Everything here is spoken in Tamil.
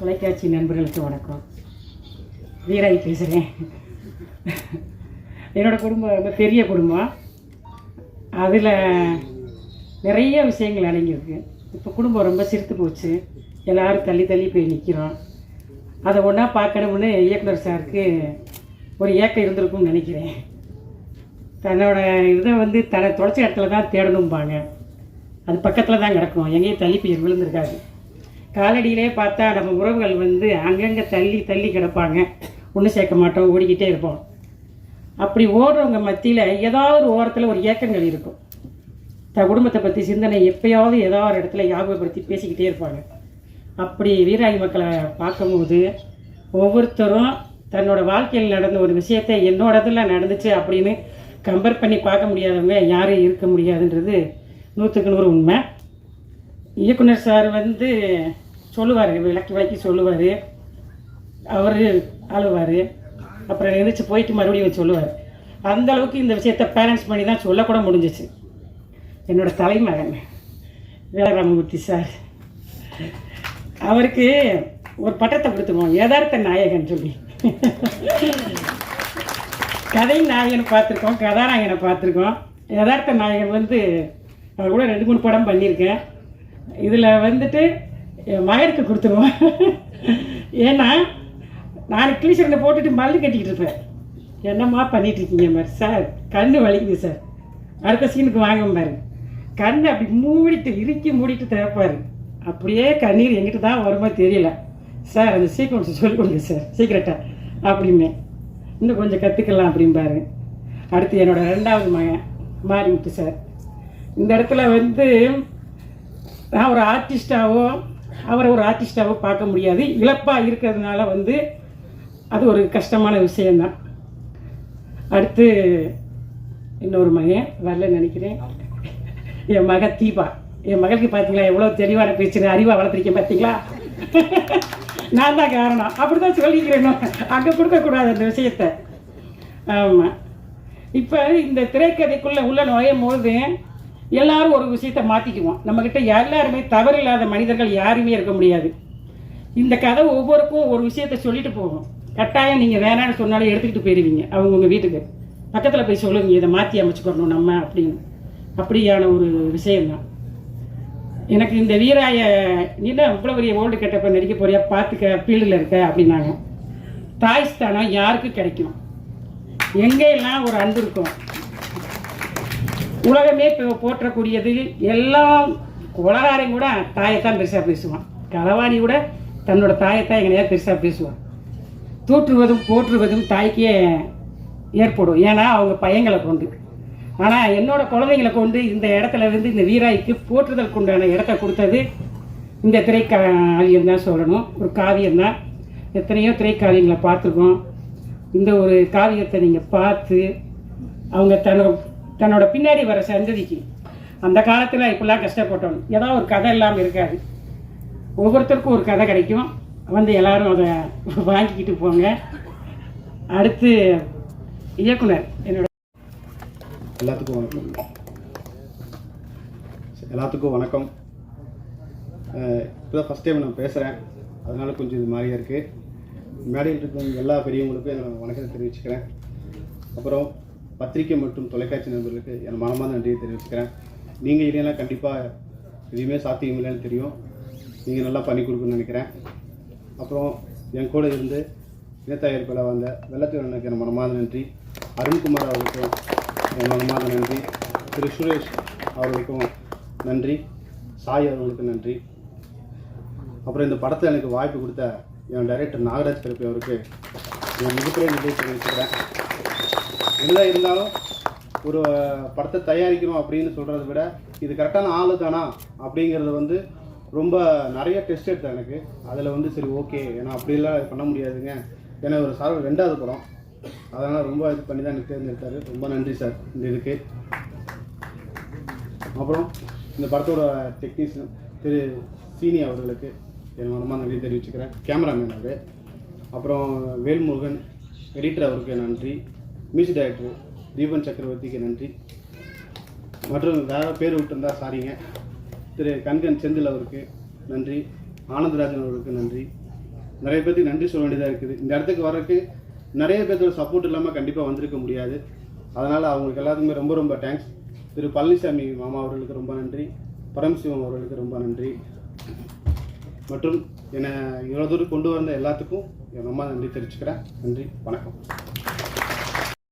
தொலைக்காட்சி நண்பர்களுக்கு வணக்கம். வீராய் பேசுகிறேன் என்னோடய குடும்பம் ரொம்ப பெரிய குடும்பம். அதில் நிறைய விஷயங்கள் அடங்கியிருக்கு. இப்போ குடும்பம் ரொம்ப சிரித்து போச்சு. எல்லோரும் தள்ளி தள்ளி போய் நிற்கிறோம் அதை ஒன்றா பார்க்கணும்னு இயக்குனர் சாருக்கு ஒரு ஏக்கம் இருந்திருக்கும்னு நினைக்கிறேன். தன்னோட இதை வந்து தன்னை தொலைச்ச இடத்துல தான் தேடணும்பாங்க. அது பக்கத்தில் தான் கிடக்கும். எங்கேயும் தள்ளி போய் விழுந்திருக்காது. காலடியிலே பார்த்தா நம்ம உறவுகள் வந்து அங்கங்கே தள்ளி தள்ளி கிடப்பாங்க. ஒன்றும் சேர்க்க மாட்டோம் ஓடிக்கிட்டே இருப்போம். அப்படி ஓடுறவங்க மத்தியில் ஏதாவது ஒரு ஓரத்தில் ஒரு ஏக்கங்கள் இருக்கும். த குடும்பத்தை பற்றி சிந்தனை எப்பயாவது ஏதாவது ஒரு இடத்துல ஞாபகப்படுத்தி பேசிக்கிட்டே இருப்பாங்க. அப்படி வீராயி மக்களை பார்க்கும்போது ஒவ்வொருத்தரும் தன்னோட வாழ்க்கையில் நடந்த ஒரு விஷயத்தை என்னோடதுல நடந்துச்சு அப்படின்னு கம்பேர் பண்ணி பார்க்க முடியாதவங்க யாரும் இருக்க முடியாதுன்றது நூற்றுக்கு நூறு உண்மை. இயக்குனர் சார் வந்து சொல்லுவார் விளக்கி விளக்கி சொல்லுவார். அவர் அழுவார் அப்புறம் எழுந்திரிச்சு போயிட்டு மறுபடியும் சொல்லுவார். அந்த அளவுக்கு இந்த விஷயத்த பேலன்ஸ் பண்ணி தான் சொல்லக்கூட முடிஞ்சிச்சு. என்னோட தலைமகன் வேலராமமூர்த்தி சார். அவருக்கு ஒரு பட்டத்தை கொடுத்துருவோம். யதார்த்த நாயகன் சொல்லி. கதை நாயகனை பார்த்துருக்கோம் கதாநாயகனை பார்த்துருக்கோம். யதார்த்த நாயகன் வந்து அவர் கூட ரெண்டு மூணு படம் பண்ணியிருக்கேன். இதில் வந்துட்டு மயருக்கு கொடுத்துருவோம். ஏன்னா நான் கிளீசரில் போட்டுட்டு மல்லு கட்டிக்கிட்டு இருப்பேன். என்னம்மா பண்ணிட்டு இருக்கீங்க மாதிரி சார் கண் வலிக்குது சார். அடுத்த சீனுக்கு வாங்க பாரு. கண் அப்படி மூடிட்டு இறுக்கி மூடிட்டு திறப்பாரு. அப்படியே கண்ணீர் எங்கிட்ட தான் வருமா தெரியல. சார் அந்த சீக்வன்ஸ் சொல்லிக் கொடுங்க சார். சீக்கிரட்டாக அப்படிமே இன்னும் கொஞ்சம் கற்றுக்கலாம் அப்படிம்பாரு அடுத்து என்னோடய ரெண்டாவது மகன் மாறிவிட்டு சார். இந்த இடத்துல வந்து நான் ஒரு ஆர்டிஸ்டாவோ அவரை ஒரு ஆர்டிஸ்டாவோ பார்க்க முடியாது. இழப்பாக இருக்கிறதுனால வந்து அது ஒரு கஷ்டமான விஷயந்தான் அடுத்து இன்னொரு மகன் வரல நினைக்கிறேன். என் மக தீபா. என் மகளுக்கு பார்த்தீங்களா எவ்வளோ தெளிவான பேச்சு அறிவாக வளர்த்துருக்கேன் பார்த்தீங்களா நான் தான் காரணம். அப்படி தான் சொல்லிக்கிறேன். அங்கே கொடுக்கக்கூடாது அந்த விஷயத்த. ஆமாம் இப்போ இந்த திரைக்கதைக்குள்ளே உள்ள நுழையும் போது எல்லாரும் ஒரு விஷயத்தை மாற்றிக்குவோம் நம்மக்கிட்ட எல்லாருமே தவறில்லாத மனிதர்கள் யாருமே இருக்க முடியாது. இந்த கதை ஒவ்வொருக்கும் ஒரு விஷயத்த சொல்லிட்டு போகும். கட்டாயம் நீங்கள் வேணான்னு சொன்னாலும் எடுத்துக்கிட்டு போயிடுவீங்க அவங்க உங்கள் வீட்டுக்கு. பக்கத்தில் போய் சொல்லுங்க இதை மாற்றி அமைச்சுக்கணும் நம்ம அப்படின்னு. அப்படியான ஒரு விஷயம்தான். எனக்கு இந்த வீராய நீனா இவ்வளோ பெரிய ஓல்டு கெட்டப்ப நடிக்க போறியா? பார்த்துக்க ஃபீல்டில் இருக்க அப்படின்னாங்க. தாய் ஸ்தானம் யாருக்கு கிடைக்கும்? எங்கெல்லாம் ஒரு அன்பு இருக்கும்? உலகமே இப்போ போற்றக்கூடியது எல்லாம் உலகாரையும் கூட தாயைத்தான் பெருசாக பேசுவான். களவாணி கூட தன்னோட தாயைத்தான் எங்களையா பெருசாக பேசுவான். தூற்றுவதும் போற்றுவதும் தாய்க்கே ஏற்படும். ஏன்னா அவங்க பையங்களை கொண்டு. ஆனால் என்னோட குழந்தைங்களை கொண்டு இந்த இடத்துல இருந்து இந்த வீராய்க்கு போற்றுதலுக்கு உண்டான இடத்த கொடுத்தது இந்த திரைக்காவியம் தான் சொல்லணும். ஒரு காவியம் தான். எத்தனையோ திரைக்காவியங்களை பார்த்துருக்கோம். இந்த ஒரு காவியத்தை நீங்கள் பார்த்து அவங்க தன்னோட தன்னோட பின்னாடி வர சந்ததிக்கு. அந்த காலத்தில் இப்படிலாம் கஷ்டப்பட்டோம். ஏதாவது ஒரு கதை இல்லாமல் இருக்காது. ஒவ்வொருத்தருக்கும் ஒரு கதை கிடைக்கும். வந்து எல்லாரும் அதை வாங்கிக்கிட்டு போங்க. அடுத்து இயக்குனர் என்னோட எல்லாத்துக்கும் வணக்கம். எல்லாத்துக்கும் வணக்கம். இப்போ தான் ஃபஸ்ட் டைம் நான் பேசுகிறேன் அதனால் கொஞ்சம் இது மாதிரியாக இருக்குது மேடையில் இருக்கும் எல்லா பெரியவங்களுக்கும் என்னோட வணக்கத்தை தெரிவிச்சுக்கிறேன். அப்புறம் பத்திரிக்கை மற்றும் தொலைக்காட்சி நண்பர்களுக்கு என் மனமான நன்றியை தெரிவிச்சுக்கிறேன். நீங்கள் இல்லைன்னா கண்டிப்பாக எதுவுமே சாத்தியம் இல்லைன்னு தெரியும். நீங்கள் நல்லா பண்ணி கொடுக்கணும்னு நினைக்கிறேன். அப்புறம் என் கூட இருந்து இனத்தயாரிப்பில் வந்த வெள்ளத்திற்கு என் மனமார்ந்த நன்றி. அருண்குமார் அவருக்கும் என் மனமார்ந்த நன்றி. திரு சுரேஷ் அவர்களுக்கும் நன்றி. சாய் அவர்களுக்கும் நன்றி. அப்புறம் இந்த படத்தில் எனக்கு வாய்ப்பு கொடுத்த என் டைரக்டர் நாகராஜ் கருப்பி அவருக்கு என் மிகப்பெரிய நன்றி தெரிவிச்சுக்கிறேன். என்ன இருந்தாலும் ஒரு படத்தை தயாரிக்கணும் அப்படின்னு சொல்கிறத விட இது கரெக்டான ஆளு தானா அப்படிங்கிறது வந்து ரொம்ப நிறைய டெஸ்ட் எடுத்தேன் எனக்கு. அதில் வந்து சரி ஓகே ஏன்னா அப்படிலாம் பண்ண முடியாதுங்க. ஏன்னா ஒரு சார் ரெண்டாவது படம். அதனால் ரொம்ப இது பண்ணி தான் எனக்கு தேர்ந்தெடுத்தார். ரொம்ப நன்றி சார் இந்த இதுக்கு. அப்புறம் இந்த படத்தோட டெக்னீஷியன் திரு சீனி அவர்களுக்கு என் மனமாக நன்றி தெரிவிச்சுக்கிறேன். கேமராமேன் அவர். அப்புறம் வேல்முருகன் எடிட்டர் அவருக்கு நன்றி. மியூசிக் டைரக்டர் தீபன் சக்கரவர்த்திக்கு நன்றி. மற்றும் வேறு பேர் விட்டுருந்தா சாரிங்க திரு கண்கன் செந்தில் அவருக்கு நன்றி. ஆனந்தராஜன் அவருக்கு நன்றி. நிறைய பேருக்கு நன்றி சொல்ல வேண்டியதாக இருக்குது. இந்த இடத்துக்கு வர்றதுக்கு நிறைய பேர்த்தோட சப்போர்ட் இல்லாமல் கண்டிப்பாக வந்திருக்க முடியாது. அதனால் அவங்களுக்கு எல்லாத்துக்குமே ரொம்ப ரொம்ப தேங்க்ஸ் திரு பழனிசாமி மாமா அவர்களுக்கு ரொம்ப நன்றி. பரமசிவம் அவர்களுக்கு ரொம்ப நன்றி. மற்றும் என்னை இவ்வளோ தூரம் கொண்டு வந்த எல்லாத்துக்கும் என் அம்மா நன்றி தெரிவிச்சுக்கிறேன். நன்றி. வணக்கம்.